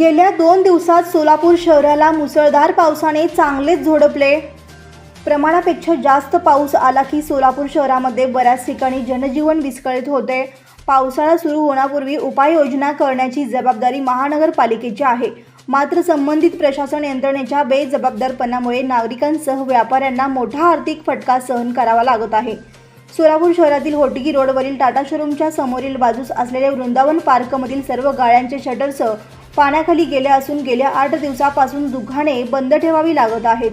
गेल्या दोन दिवसात सोलापूर शहराला मुसळधार पावसाने चांगलेच झोडपले. प्रमाणापेक्षा जास्त पाऊस आला की सोलापूर शहरामध्ये बऱ्याच ठिकाणी जनजीवन विस्कळीत होते. पावसाळा सुरू होण्यापूर्वी उपाययोजना करण्याची जबाबदारी महानगरपालिकेची आहे. मात्र संबंधित प्रशासन यंत्रणेच्या बेजबाबदारपणामुळे नागरिकांसह व्यापाऱ्यांना मोठा आर्थिक फटका सहन करावा लागत आहे. सोलापूर शहरातील होटगी रोडवरील टाटा शोरूमच्या समोरील बाजूस असलेल्या वृंदावन पार्कमधील सर्व गाळ्यांचे शटर्स पाण्याखाली गेल्या असून गेल्या आठ दिवसापासून दुकाने बंद ठेवावी लागत आहेत.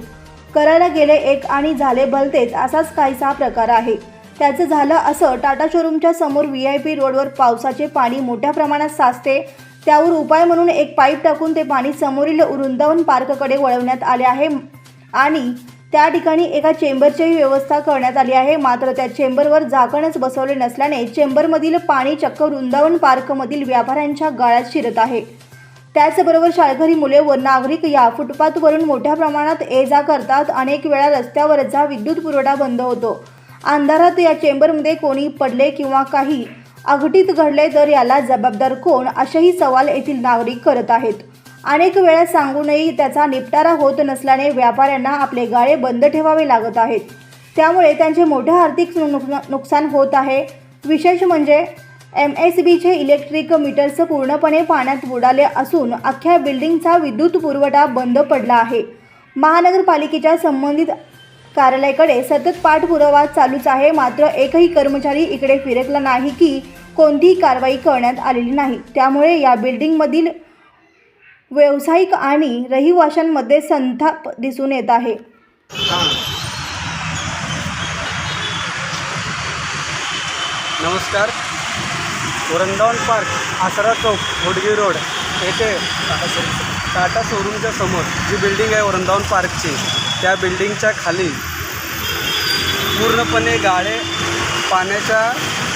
करायला गेले एक आणि झाले भलतेच असाच काहीसा प्रकार आहे. त्याचं झालं असं टाटा शोरूमच्या समोर व्ही आय पी रोडवर पावसाचे पाणी मोठ्या प्रमाणात साचते त्यावर उपाय म्हणून एक पाईप टाकून ते पाणी समोरील वृंदावन पार्ककडे वळवण्यात आले आहे आणि त्या ठिकाणी एका चेंबरचीही व्यवस्था करण्यात आली आहे. मात्र त्या चेंबरवर झाकणच बसवले नसल्याने चेंबरमधील पाणी चक्क वृंदावन पार्कमधील व्यापाऱ्यांच्या गाळ्यात शिरत आहे. त्याचबरोबर शाळकरी मुले व नागरिक या फुटपाथवरून मोठ्या प्रमाणात ये जा करतात. अनेक वेळा रस्त्यावरचा विद्युत पुरवठा बंद होतो. अंधारात या चेंबरमध्ये कोणी पडले किंवा काही अघटित घडले तर याला जबाबदार कोण? असेही सवाल येथील नागरिक करत आहेत. अनेक वेळा सांगूनही त्याचा निपटारा होत नसल्याने व्यापाऱ्यांना आपले गाळे बंद ठेवावे लागत आहेत. त्यामुळे त्यांचे मोठे आर्थिक नुकसान होत आहे. विशेष म्हणजे एम एस बीचे इलेक्ट्रिक मीटर्स पूर्णपणे पाण्यात बुडाले असून अख्ख्या बिल्डिंगचा विद्युत पुरवठा बंद पडला आहे. महानगरपालिकेच्या संबंधित कार्यालयाकडे सतत पाठपुरावा चालूच आहे. मात्र एकही कर्मचारी इकडे फिरकला नाही की कोणतीही कारवाई करण्यात आलेली नाही. त्यामुळे या बिल्डिंगमधील व्यावसायिक आणि रहिवाशांमध्ये संताप दिसून येत आहे. नमस्कार. वृंदावन पार्क आसरा चौक होडगी रोड येथे टाटा शोरूमच्या समोर जी बिल्डिंग आहे वृंदावन पार्कची त्या बिल्डिंगच्या खाली पूर्णपणे गाळे पाण्याच्या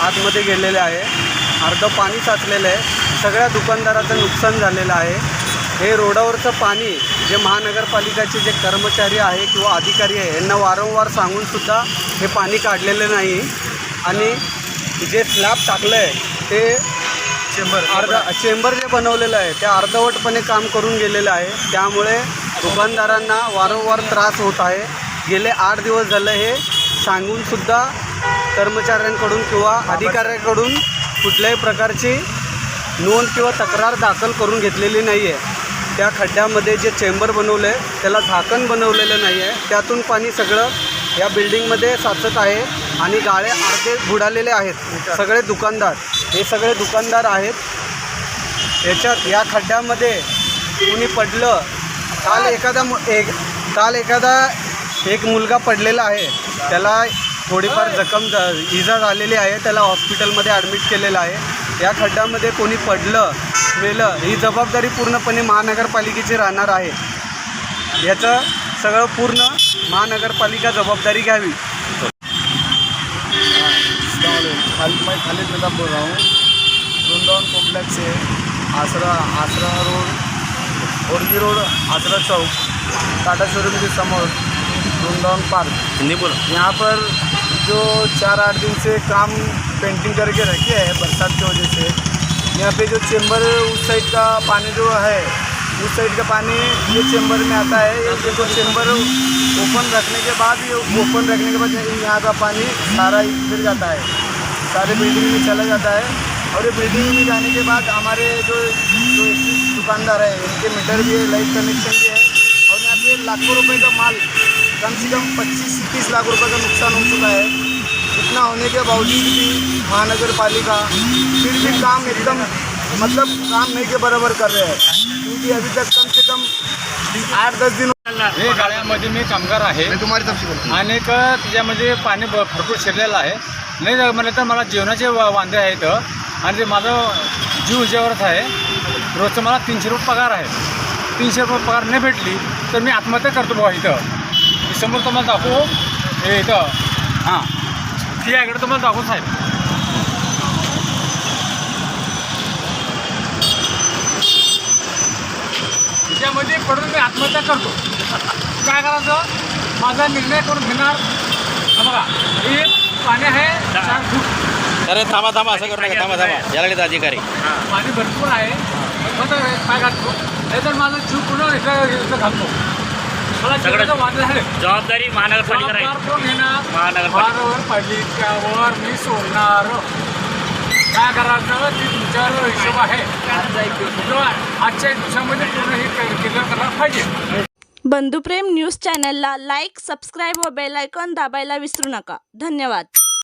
आतमध्ये गेलेले आहे. अर्धं पाणी साचलेलं आहे. सगळ्या दुकानदाराचं नुकसान झालेलं आहे. हे रोडावरचं पाणी जे महानगरपालिकाचे जे कर्मचारी आहे किंवा अधिकारी आहे यांना वारंवार सांगूनसुद्धा हे पाणी काढलेलं नाही. आणि जे स्लॅब टाकलं आहे ते चेंबर अर्धा चेंबर जे बनवलेलं आहे ते अर्धवटपणे काम करून गेलेलं आहे. त्यामुळे दुकानदारांना वारंवार त्रास होत आहे. गेले आठ दिवस झालं हे सांगूनसुद्धा कर्मचाऱ्यांकडून किंवा अधिकाऱ्यांकडून कुठल्याही प्रकारची नोंद किंवा तक्रार दाखल करून घेतलेली नाही आहे त्या खड्ड्यामध्ये जे चेंबर बनवलं आहे त्याला झाकण बनवलेलं नाही आहे त्यातून पाणी सगळं या बिल्डिंगमध्ये साचत आहे आणि गाळे अर्धे बुडालेले आहेत. सगळे दुकानदार. हे सगळे दुकानदार आहेत. याच्यात या खड्ड्यामध्ये कुणी पडलं काल एखादा मु- एक काल एखादा एक मुलगा पडलेला आहे. त्याला थोडीफार जखम इजा झालेली आहे. त्याला हॉस्पिटलमध्ये ॲडमिट केलेलं आहे. या खड्ड्यामध्ये कोणी पडलं मेलं ही जबाबदारी पूर्णपणे महानगरपालिकेची राहणार आहे. याचं सगळं पूर्ण महानगरपालिका जबाबदारी घ्यावी. खाली मैं खालिद निज़ाम बोल रहा हूँ। वृंदावन कॉम्प्लेक्स से आसरा आसरा रोड ओरगी रोड आसरा चौक टाटा शोरूम के समोर वृंदावन पार्क। हिंदी बोलो। यहाँ पर जो चार आठ दिन से काम पेंटिंग करके रखे है बरसात की वजह से यहाँ पे जो चेंबर उस साइड का पानी जो है उस साइड का पानी ये चेंबर में आता है। ये देखो चेंबर ओपन रखने के बाद ये ओपन रखने के बाद यहाँ का पानी सारा इधर जाता है। सारे बिल्डिंग में चला जाता है। और ये बिल्डिंग में जाने के बाद हमारे जो जो दुकानदार है इनके मीटर भी है लाइट कनेक्शन भी है। और यहाँ पे लाखों रुपए का माल कम से कम पच्चीस तीस लाख रुपए का नुकसान हो चुका है। इतना होने के बावजूद भी महानगर पालिका फिर भी काम एकदम मतलब काम नहीं के बराबर कर रहे हैं। क्योंकि अभी तक कम से कम आठ दस दिन हे गाळ्यामध्ये मी कामगार आहे. एक त्याच्यामध्ये पाणी भरपूर शिरलेलं आहे. नाही म्हटलं तर मला जेवणाचे वा- वांदे आहेत. आणि ते माझं जीव ह्याच्यावरच आहे. रोजचं मला तीनशे रुपये पगार आहे. तीनशे रुपये पगार नाही भेटली तर मी आत्महत्या करतो बघा इथं. समोर तुम्हाला दाखवू. हे इथं. हां. ती याकडे तुम्हाला दाखवू साहेब. त्याच्यामध्ये पडून मी आत्महत्या करतो. काय करायचं? माझा निर्णय करून घेणार? बघा. हे अरे थांबा थांबा असं करू नका. थांबा थांबा. याला अधिकारी. पाणी भरपूर आहे. काय घालतो? नाही तर माझा जीव पूर्ण इथं घालतो. मला झाले जबाबदारी महानगरपालिका राहील. महानगरपालिकेवर मी सोडणार. काय करायचं? ती तुमच्यावर हिशोब आहे? आजच्या दिवसामध्ये पूर्ण हे क्लिअर करायला पाहिजे. बंधुप्रेम न्यूज चॅनलला लाईक सबस्क्राईब व बेल आयकॉन दाबायला विसरू नका. धन्यवाद.